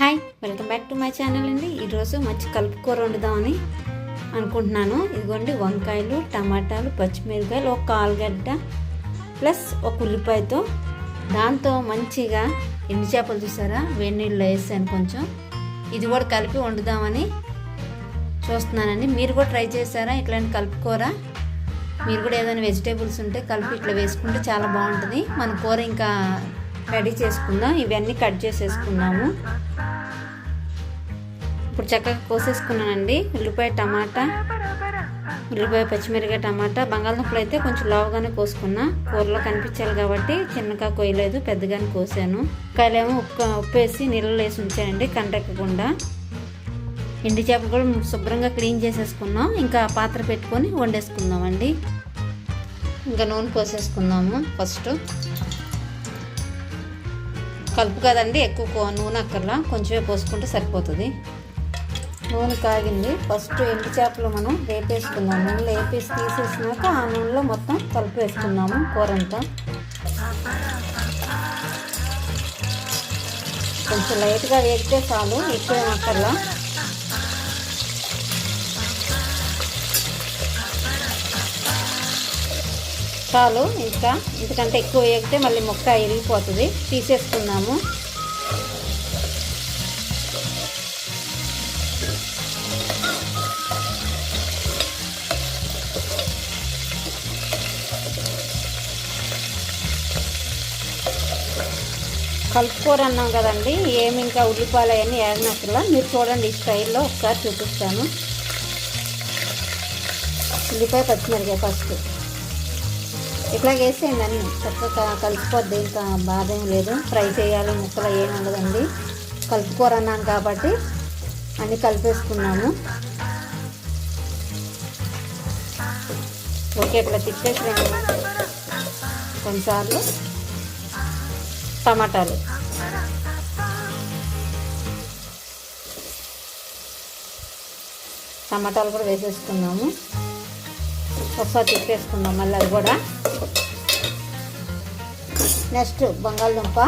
Hi welcome back to my channel అండి. ఈరోజు మంచి కలుపుకూర వండుదామని అనుకుంటున్నాను. ఇదిగోండి వంకాయలు టమాటాలు పచ్చిమిరకాయలు ఒక ఆలుగడ్డ ప్లస్ ఒక ఉల్లిపాయతో. దాంతో మంచిగా ఎండు చేపలు చూసారా? వేడి నీళ్ళు వేసాను కొంచెం. ఇది కూడా కలిపి వండుదామని చూస్తున్నానండి. మీరు కూడా ట్రై చేశారా? ఇట్లాంటి కలుపుకూర? మీరు కూడా ఏదైనా వెజిటేబుల్స్ ఉంటే కలిపి ఇట్లా వేసుకుంటే చాలా బాగుంటుంది. మన కూర ఇంకా రెడీ చేసుకుందాం. ఇవన్నీ కట్ చేసేసుకున్నాము ఇప్పుడు చక్కగా కోసేసుకున్నానండి. ఉల్లిపాయ టమాటా ఉల్లిపాయ పచ్చిమిరకాయ టమాటా బంగాళదుంపలు అయితే కొంచెం లావుగానే కోసుకున్నా. కూరలో కనిపించాలి కాబట్టి చిన్నగా కోయలేదు పెద్దగానే కోసాను. కాయలేమో ఉప్పు ఉప్పు వేసి నీళ్ళలో వేసి ఉంచానండి కంటెక్కకుండా ఎండి చేపలు కూడా శుభ్రంగా క్లీన్ చేసేసుకున్నాం. ఇంకా పాత్ర పెట్టుకొని వండేసుకుందామండి. ఇంకా నూనె పోసేసుకుందాము ఫస్ట్. కలుపు కదండి ఎక్కువ నూనె అక్కర్లా. కొంచెమే పోసుకుంటే సరిపోతుంది. నూనె కాగింది. ఫస్ట్ ఎండు చేపలు మనం వేపేసుకుందాం. నూనెలో వేపేసి తీసేసినాక ఆ నూనెలో మొత్తం కలిపేసుకున్నాము కూరంతా. కొంచెం లైట్గా వేగితే చాలు ఎక్కువ అక్కర్లా చాలు ఇంకా. ఎందుకంటే ఎక్కువ వేగితే మళ్ళీ మొక్క ఇరిగిపోతుంది తీసేసుకున్నాము కలుపుకోరు అన్నాం కదండి. ఏమి ఇంకా ఉల్లిపాయలు అవన్నీ ఏడినట్టులా మీరు చూడండి ఈ స్టైల్లో ఒకసారి చూపిస్తాను. ఉల్లిపాయ పచ్చిమిరకాయ ఫస్ట్ ఇట్లా వేసేయండి. అన్నీ చక్కగా కలిసిపోద్ది ఇంకా బాధ ఏం లేదు. ఫ్రై చేయాలి. ముక్కలు ఏమి ఉండదండి. కలుపుకూర కాబట్టి అన్నీ కలిపేసుకున్నాము. ఓకే ఇట్లా తిప్పేసి కొన్నిసార్లు. టమాటాలు. టమాటాలు కూడా వేసేసుకున్నాము. ఒకసారి తిప్పేసుకుందాం మళ్ళీ అది కూడా. నెక్స్ట్ బంగాళదుంప.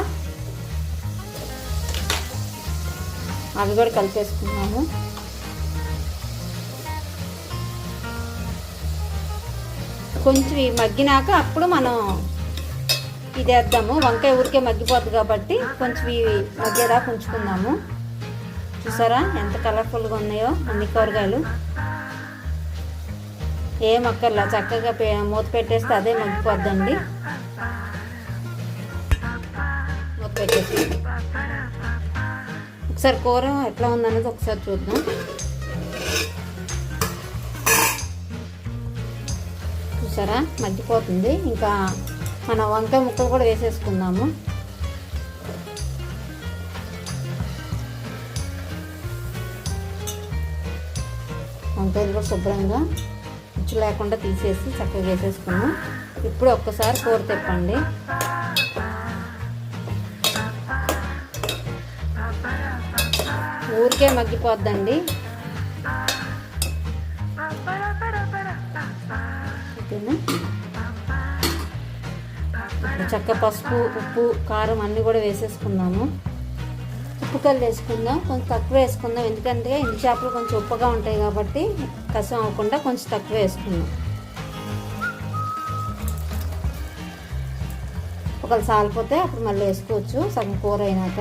అవి కూడా కలిపేసుకున్నాము. కొంచెం మగ్గినాక అప్పుడు మనం ఇది వేద్దాము వంకాయ ఊరికే మగ్గిపోద్ది కాబట్టి కొంచెం ఇవి మగ్గేదాకా ఉంచుకుందాము చూసారా ఎంత కలర్ఫుల్గా ఉన్నాయో అన్ని కూరగాయలు. ఏం అక్కర్లా చక్కగా పే మూత పెట్టేస్తే అదే మగ్గిపోద్దండి. మూత పెట్టేసి. ఒకసారి కూర ఎట్లా ఉందనేది ఒకసారి చూద్దాం. చూసారా? మగ్గిపోతుంది. ఇంకా మన వంకాయ ముక్కలు కూడా వేసేసుకుందాము. వంకాయలు కూడా శుభ్రంగా ఉచ్చు లేకుండా తీసేసి చక్కగా వేసేసుకున్నాం ఇప్పుడు ఒక్కసారి కూర తిప్పండి. ఊరికే మగ్గిపోద్దండి. ఓకేనా? చక్క పసుపు ఉప్పు కారం అన్నీ కూడా వేసేసుకుందాము. ఉప్పు కళ్ళు వేసుకుందాం. కొంచెం తక్కువ వేసుకుందాం. ఎందుకంటే ఇంటి చేపలు కొంచెం ఉప్పుగా ఉంటాయి కాబట్టి కసం అవ్వకుండా కొంచెం తక్కువ వేసుకుందాం. ఒకవేళ సాలిపోతే అప్పుడు మళ్ళీ వేసుకోవచ్చు. సగం కూర అయినాక.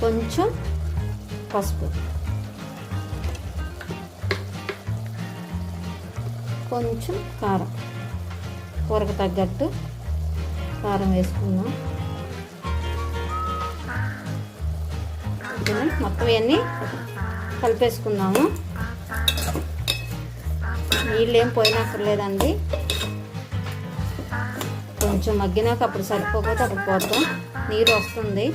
కొంచెం పసుపు. కొంచెం కారం. కూరకు తగ్గట్టు కారం వేసుకుందాం. మొత్తం ఇవన్నీ కలిపేసుకుందాము నీళ్ళు ఏం పోయినక్కర్లేదండి. కొంచెం మగ్గినాక అప్పుడు సరిపోకపోతే అప్పుడు పోతాం నీరు వస్తుంది.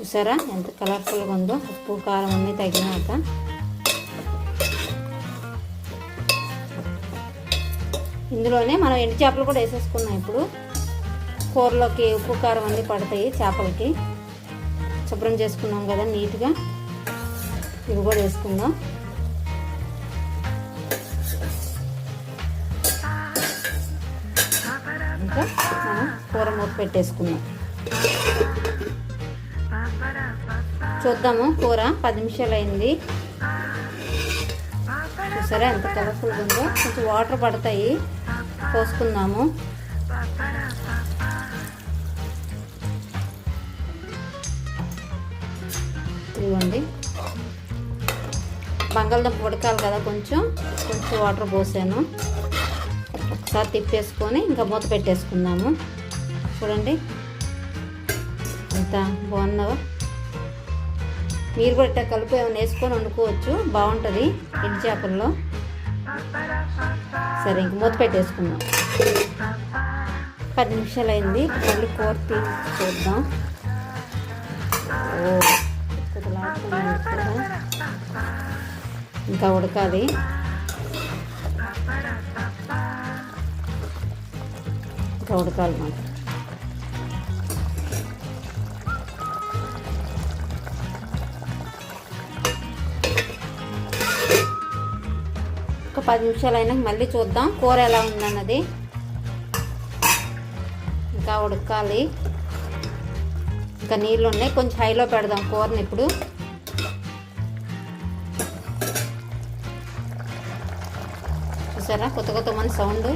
చూసారా? ఎంత కలర్ఫుల్గా ఉందో. ఉప్పు కారం అన్నీ తగినాక. ఇందులోనే మనం ఎండు చేపలు కూడా వేసేసుకున్నాం ఇప్పుడు. కూరలోకి ఉప్పు కారం అన్నీ పడతాయి చేపలకి. శుభ్రం చేసుకున్నాం కదా నీట్గా. ఇవి కూడా వేసుకుందాం. ఇంకా మనం కూర మూత పెట్టేసుకుందాం. చూద్దాము కూర పది నిమిషాలు అయింది చూసారా ఎంత కలర్ఫుల్గా ఉందో? కొంచెం వాటర్ పడతాయి. పోసుకుందాము. ఇదిగోండి. బంగాళదుంప ఉడకాలి కదా కొంచెం. కొంచెం వాటర్ పోసాను. ఒకసారి తిప్పేసుకొని ఇంకా మూత పెట్టేసుకుందాము. చూడండి. ఎంత బాగున్నావా మీరు కూడా ఇట్లా కలిపి ఏమైనా వేసుకొని వండుకోవచ్చు. బాగుంటుంది ఎండు చేపల్లో. సరే ఇంక మూత పెట్టేసుకుందాం. పది నిమిషాలు అయింది. మళ్ళీ కూర తీసి చూద్దాం. ఓ ఇంకా ఉడకాది ఇంకా ఉడకాలి మాట ఒక పది నిమిషాలు అయినాక మళ్ళీ చూద్దాం. కూర ఎలా ఉందన్నది. ఇంకా ఉడకాలి. ఇంకా నీళ్ళు ఉన్నాయి. కొంచెం హైలో పెడదాం కూరని ఇప్పుడు. చూసారా? కొత్త కొత్త మన సౌండ్.